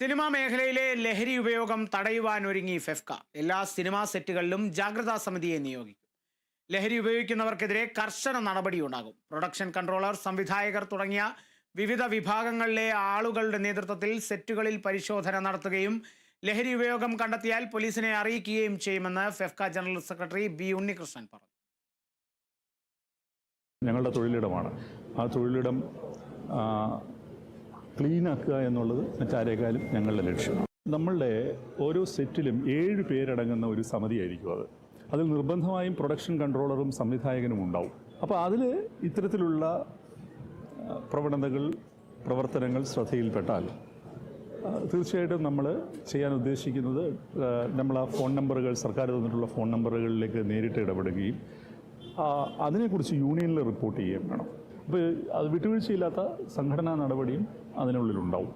Cinema മേഖലയിലെ ലഹരി ഉപയോഗം തടയുവാൻ ഒരുങ്ങി ഫെഫ്ക. എല്ലാ സിനിമാ സെറ്റുകളിലും ജാഗ്രതാ സമിതിയെ നിയോഗിക്കും. ലഹരി ഉപയോഗിക്കുന്നവർക്കെതിരെ കർശന നടപടി ഉണ്ടാകും പ്രൊഡക്ഷൻ കൺട്രോളർ സംവിധായകർ തുടങ്ങിയ വിവിധ വിഭാഗങ്ങളിലെ ആളുകളുടെ നേതൃത്വത്തിൽ സെറ്റുകളിൽ പരിശോധന നടത്തുകയും ലഹരി ഉപയോഗം കണ്ടെത്തിയാൽ പോലീസിനെ അറിയിക്കുകയും ചെയ്യുമെന്ന് FEFKA general secretary B Unnikrishnan പറഞ്ഞു. ഞങ്ങളുടെ തൊഴിലിടമാണ്. ആ തൊഴിലിടം ക്ലീനാക്കുക എന്നുള്ളത് മറ്റാരേക്കാളും ഞങ്ങളുടെ ലക്ഷ്യം. നമ്മളുടെ ഓരോ സെറ്റിലും ഏഴ് പേരടങ്ങുന്ന ഒരു സമിതിയായിരിക്കും അത്. അതിൽ നിർബന്ധമായും പ്രൊഡക്ഷൻ കൺട്രോളറും സംവിധായകനും ഉണ്ടാവും. അപ്പോൾ അതിൽ ഇത്തരത്തിലുള്ള പ്രവണതകൾ പ്രവർത്തനങ്ങൾ ശ്രദ്ധയിൽപ്പെട്ടാൽ തീർച്ചയായിട്ടും നമ്മൾ ചെയ്യാൻ ഉദ്ദേശിക്കുന്നത് നമ്മൾ ആ ഫോൺ നമ്പറുകൾ സർക്കാർ തന്നിട്ടുള്ള ഫോൺ നമ്പറുകളിലേക്ക് നേരിട്ട് ഇടപെടുകയും അതിനെക്കുറിച്ച് യൂണിയനിൽ റിപ്പോർട്ട് ചെയ്യുകയും വേണം. അപ്പോൾ അത് വിട്ടുവീഴ്ചയില്ലാത്ത സംഘടനാ നടപടിയും അതിനുള്ളിലുണ്ടാവും.